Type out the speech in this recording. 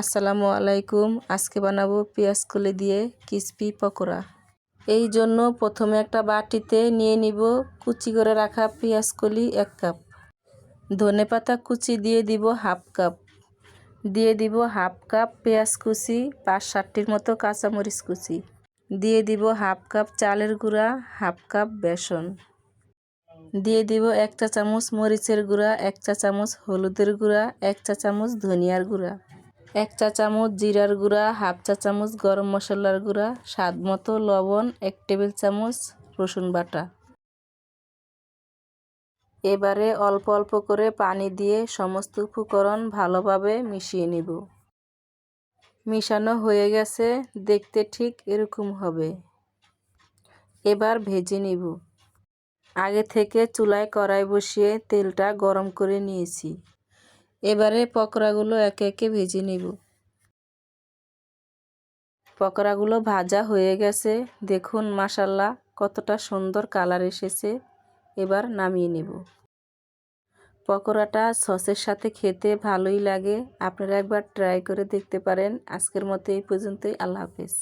আসসালামু আলাইকুম। আজকে বানাবো পেঁয়াজ কলি দিয়ে কিসপি পকোড়া। এই জন্য প্রথমে একটা বাটিতে নিয়ে নিব কুচি করে রাখা পেঁয়াজ কলি এক কাপ। ধনে পাতা কুচি দিয়ে দিব হাফ কাপ। দিয়ে দিব হাফ কাপ পেঁয়াজ কুচি, পাঁচ ষাটটির মতো কাঁচামরিচ কুচি। দিয়ে দিব হাফ কাপ চালের গুঁড়া, হাফ কাপ বেসন। দিয়ে দিব এক চা চামচ মরিচের গুঁড়া, এক চা চামচ হলুদের গুঁড়া, এক চা চামচ ধনিয়ার গুঁড়া। এক চা চামচ জিরার গুঁড়া, হাফ চা চামচ গরম মশলার গুঁড়া, স্বাদ মতো লবণ, এক টেবিল চামচ রসুন বাটা। এবারে অল্প অল্প করে পানি দিয়ে সমস্ত উপকরণ ভালোভাবে মিশিয়ে নিব। মিশানো হয়ে গেছে, দেখতে ঠিক এরকম হবে। এবার ভেজে নিব। আগে থেকে চুলায় কড়াই বসিয়ে তেলটা গরম করে নিয়েছি। এবারে পকোড়াগুলো একে একে ভেজে নিব। পকোড়াগুলো ভাজা হয়ে গেছে। দেখুন মাসাল্লা কতটা সুন্দর কালার এসেছে। এবার নামিয়ে নেব। পকোড়াটা সসের সাথে খেতে ভালোই লাগে। আপনারা একবার ট্রাই করে দেখতে পারেন। আজকের মতো এই পর্যন্তই। আল্লাহ হাফেজ।